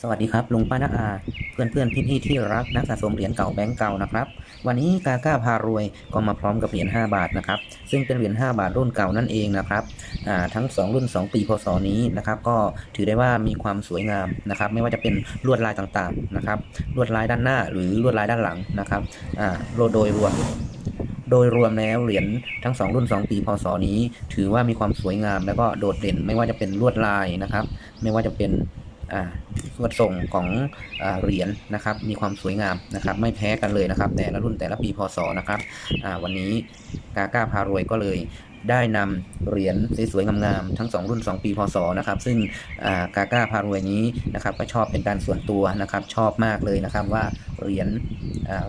สวัสดีครับลุงป้าน้าอา เพื่อนเพื่อนพี่พี่ที่รักนักสะสมเหรียญเก่าแบงก์เก่านะครับวันนี้กาก้าพารวยก็มาพร้อมกับเหรียญ5บาทนะครับซึ่งเป็นเหรียญ5บาทรุ่นเก่านั่นเองนะครับทั้ง 2 รุ่น 2 ปีพศนี้นะครับก็ถือได้ว่ามีความสวยงามนะครับไม่ว่าจะเป็นลวดลายต่างๆนะครับลวดลายด้านหน้าหรือลวดลายด้านหลังนะครับอ่าโดยรวมโดยรวมแล้วเหรียญทั้ง 2 รุ่น 2 ปีพศนี้ ถือว่ามีความสวยงาม แล้วก็โดดเด่นไม่ว่าจะเป็นลวดลายนะครับ ไม่ว่าจะเป็น ส่วนทรงของอเหรียญนะครับ มีความสวยงามนะครับ ไม่แพ้กันเลยนะครับ แต่ละรุ่นแต่ละปีพศนะครับวันนี้กาก้าพารวยก็เลยได้นำเหรียญสวยๆงามๆทั้ง 2 รุ่น 2 ปีพศนะครับ ซึ่งกาก้าพารวยนี้นะครับก็ชอบเป็นการส่วนตัวนะครับ ชอบมากเลยนะครับว่าเหรียญ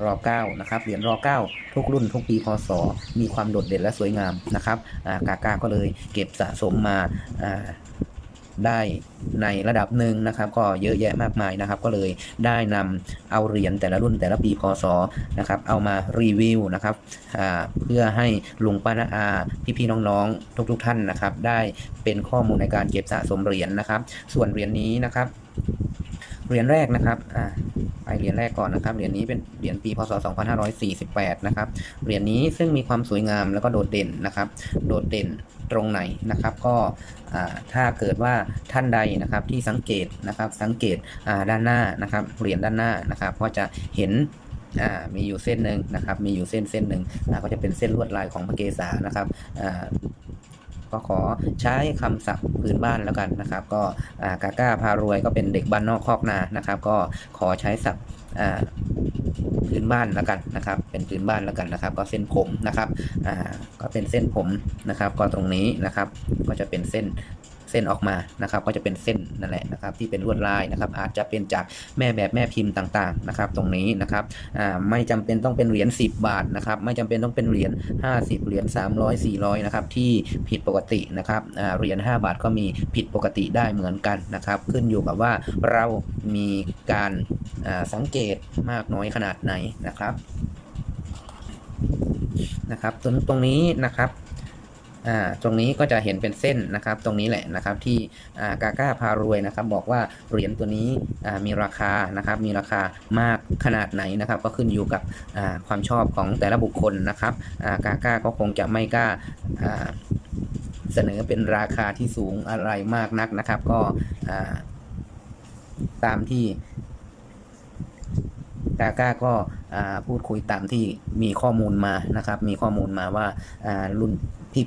รอเก้านะครับเหรียญรอเก้าทุกรุ่นทุกปีพศ มีความโดดเด่นและสวยงามนะครับกาก้าก็เลยเก็บสะสมมา ได้ในระดับหนึ่งนะครับ ก็เยอะแยะมากมายนะครับ ก็เลยได้นำเอาเหรียญแต่ละรุ่นแต่ละปีพศนะครับ เอามารีวิวนะครับเพื่อให้ลุงป้านาอาพี่ๆน้องๆ ทุกๆท่านนะครับ ได้เป็นข้อมูลในการเก็บสะสมเหรียญนะครับ ส่วนเหรียญนี้นะครับเหรียญแรกนะครับไปเหรียญแรกก่อนนะครับ เหรียญนี้เป็นเหรียญปีพศ 2548 นะครับ เหรียญนี้ซึ่งมีความสวยงามแล้วก็โดดเด่นนะครับ โดดเด่น ตรงไหนนะครับ ก็ถ้าเกิดว่าท่านใดนะครับที่สังเกตนะครับสังเกตด้านหน้านะครับเหรียญด้านหน้านะครับก็จะเห็นมีอยู่เส้นหนึ่งนะครับ มีอยู่เส้นเส้นหนึ่งก็จะเป็นเส้นลวดลายของพระเกศานะครับก็ขอใช้คำศัพท์พื้นบ้านแล้วกันนะครับ ก็กาก้าพารวยก็เป็นเด็กบ้านนอกคอกนานะครับ ก็ขอใช้ศัพท์ อ่าพื้นบ้านแล้วกันนะครับ เป็นพื้นบ้านแล้วกันนะครับ ก็เส้นผมนะครับอ่าก็เป็นเส้นผมนะครับ ก็ตรงนี้นะครับ ก็จะเป็นเส้นเส้นออกมานะครับ ก็จะเป็นเส้นนั่นแหละนะครับ ที่เป็นลวดลายนะครับ อาจจะเป็นจากแม่แบบแม่พิมพ์ต่างๆนะครับ ตรงนี้นะครับอ่าไม่จำเป็นต้องเป็นเหรียญ10 บาทนะครับ ไม่จำเป็นต้องเป็นเหรียญ50 เหรียญ300 400นะครับที่ผิดปกตินะครับอ่าเหรียญ5บาทก็มีผิดปกติได้เหมือนกันนะครับ ขึ้นอยู่กับว่าเรามีการอ่า สังเกตมากน้อยขนาดไหนนะครับนะครับตรงตรงนี้นะครับอ่าตรงนี้ก็จะเห็นเป็นเส้นนะครับ ตรงนี้แหละนะครับที่อ่ากาก้าพารวยนะครับ บอกว่าเหรียญตัวนี้อ่ามีราคานะครับ มีราคามากขนาดไหนนะครับ ก็ขึ้นอยู่กับอ่าความชอบของแต่ละบุคคลนะครับอ่ากาก้าก็คงจะไม่กล้าอ่าเสนอเป็นราคาที่สูงอะไรมากนักนะครับ ก็อ่าตามที่ กาก้าก็พูดคุยตามที่มีข้อมูลมานะครับ มีข้อมูลมาว่ารุ่น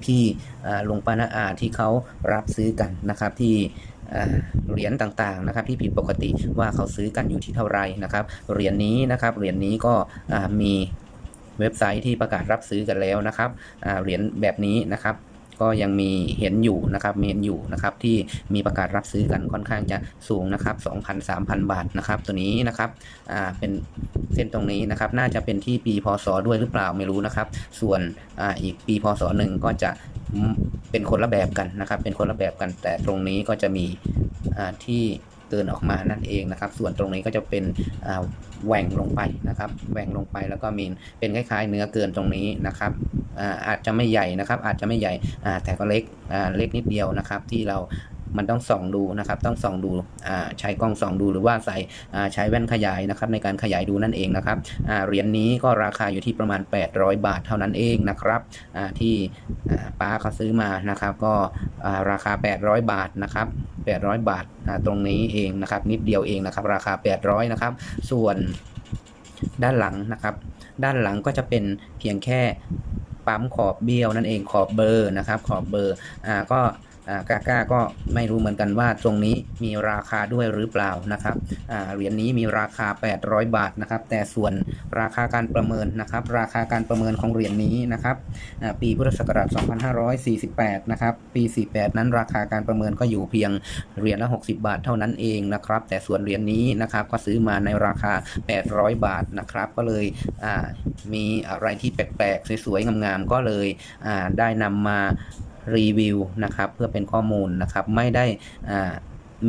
พี่ๆลุงป้านาอาที่เขารับซื้อกันนะครับที่เหรียญต่างๆนะครับที่ผิดปกติว่าเขาซื้อกันอยู่ที่เท่าไหรนะครับเหรียญนี้นะครับเหรียญนี้ก็มีเว็บไซต์ที่ประกาศรับซื้อกันแล้วนะครับเหรียญแบบนี้นะครับ ก็ยังมีเห็นอยู่นะครับมีเห็นอยู่นะครับที่มีประกาศรับซื้อกันค่อนข้างจะสูงนะครับ2,000-3,000 บาทนะครับตัวนี้นะครับอ่าเป็นเส้นตรงนี้นะครับน่าจะเป็นที่ปีพศด้วยหรือเปล่าไม่รู้นะครับ ส่วนอ่าอีกปีพศหนึ่งก็จะเป็นคนละแบบกันนะครับ เป็นคนละแบบกันแต่ตรงนี้ก็จะมีอ่าที่เกินออกมานั่นเองนะครับ ส่วนตรงนี้ก็จะเป็นแหว่งลงไปนะครับแหว่งลงไปแล้วก็มีเป็นคล้ายๆ เนื้อเกินตรงนี้นะครับ อาอาจจะไม่ใหญ่นะครับ อาจจะไม่ใหญ่แต่ก็เล็กเล็กนิดเดียวนะครับ ที่เรามันต้องส่องดูนะครับ ต้องส่องดูใช้กล้องส่องดูหรือว่าใส่ใช้แว่นขยายนะครับ ในการขยายดูนั่นเองนะครับเหรียญนี้ก็ราคาอยู่ที่ประมาณ 800 บาทเท่านั้นเองนะครับที่ป้าเขาซื้อมานะครับ ก็อ่าราคา 800 บาทนะครับ 800 บาทอ่าตรงนี้เองนะครับ นิดเดียวเองนะครับ ราคา 800 นะครับ ส่วนด้านหลังนะครับ ด้านหลังก็จะเป็นเพียงแค่ ปั๊มขอบเบี้ยวนั่นเองขอบเบอร์นะครับขอบเบอร์อ่าก็ กาก้าก็ไม่รู้เหมือนกันว่าตรงนี้มีราคาด้วยหรือเปล่านะครับเหรียญนี้มีราคา 800 บาทนะครับ แต่ส่วนราคาการประเมินนะครับ ราคาการประเมินของเหรียญนี้นะครับปีพุทธศักราช 2548 นะครับ ปี 48 นั้นราคาการประเมินก็อยู่เพียงเหรียญละ 60 บาทเท่านั้นเองนะครับ แต่ส่วนเหรียญนี้นะครับก็ซื้อมาในราคา 800 บาทนะครับ ก็เลยมีอะไรที่แปลกๆสวยๆงามๆก็เลยได้นำมา รีวิวนะครับเพื่อเป็นข้อมูลนะครับไม่ได้อ่า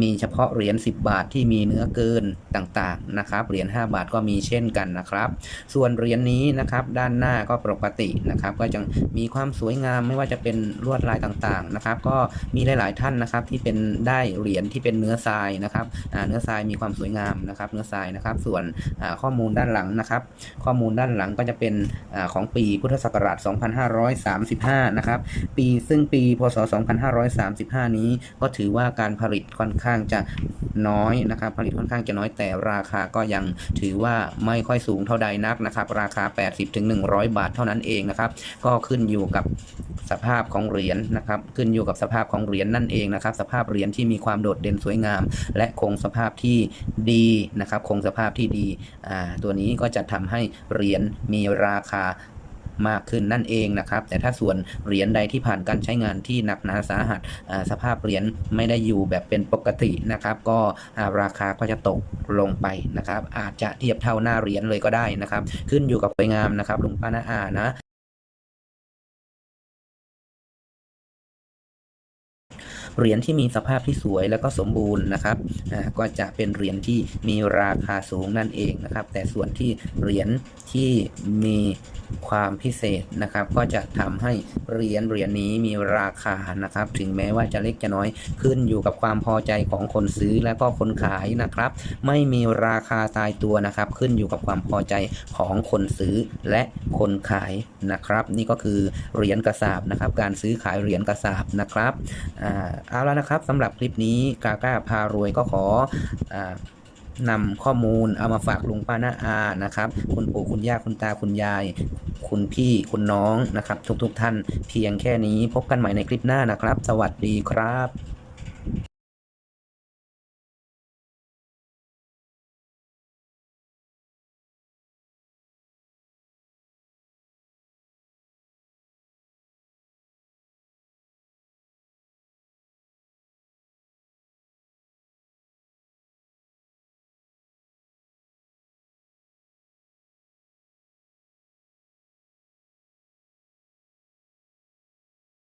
มีเฉพาะเหรียญ10 บาทที่มีเนื้อเกินต่างๆนะครับเหรียญ5บาทก็มีเช่นกันนะครับ ส่วนเหรียญนี้นะครับด้านหน้าก็ปกตินะครับ ก็จะมีความสวยงามไม่ว่าจะเป็นลวดลายต่างๆนะครับ ก็มีหลายๆท่านนะครับที่เป็นได้เหรียญที่เป็นเนื้อทรายนะครับเนื้อทรายมีความสวยงามนะครับ เนื้อทรายนะครับ ส่วนข้อมูลด้านหลังนะครับ ข้อมูลด้านหลังก็จะเป็นอของปีพุทธศักราช 2535 นะครับ ปีซึ่งปีพศ 2535 นี้ก็ถือว่าการผลิตค่อนข้างจะน้อยนะครับผลิตค่อนข้างจะน้อยแต่ราคาก็ยังถือว่าไม่ค่อยสูงเท่าใดนักนะครับ ราคา 80-100 บาทเท่านั้นเองนะครับ ก็ขึ้นอยู่กับสภาพของเหรียญนะครับ ขึ้นอยู่กับสภาพของเหรียญนั่นเองนะครับ สภาพเหรียญที่มีความโดดเด่นสวยงาม และคงสภาพที่ดีนะครับ คงสภาพที่ดี ตัวนี้ก็จะทำให้เหรียญมีราคา มากขึ้นนั่นเองนะครับ แต่ถ้าส่วนเหรียญใดที่ผ่านการใช้งานที่หนักหนาสาหัสสภาพเหรียญไม่ได้อยู่แบบเป็นปกตินะครับ ก็ราคาก็จะตกลงไปนะครับ อาจจะเทียบเท่าหน้าเหรียญเลยก็ได้นะครับ ขึ้นอยู่กับสวยงามนะครับลุงป้าน้าอานะ เหรียญที่มีสภาพที่สวยแล้วก็สมบูรณ์นะครับก็จะเป็นเหรียญที่มีราคาสูงนั่นเองนะครับ แต่ส่วนที่เหรียญที่มีความพิเศษนะครับ ก็จะทำให้เหรียญเหรียญนี้มีราคานะครับ ถึงแม้ว่าจะเล็กจะน้อยขึ้นอยู่กับความพอใจของคนซื้อและก็คนขายนะครับ ไม่มีราคาตายตัวนะครับ ขึ้นอยู่กับความพอใจของคนซื้อและคนขายนะครับ นี่ก็คือเหรียญกระสาบนะครับ การซื้อขายเหรียญกระสาบนะครับอ่าเอาแล้วนะครับสำหรับคลิปนี้กาก้าพารวยก็ขออนำข้อมูลเอามาฝากลุงป้าน้าอานะครับ คุณปู่คุณย่าคุณตาคุณยาย คุณพี่คุณน้องนะครับ ทุกๆท่านเพียงแค่นี้พบกันใหม่ในคลิปหน้านะครับ สวัสดีครับ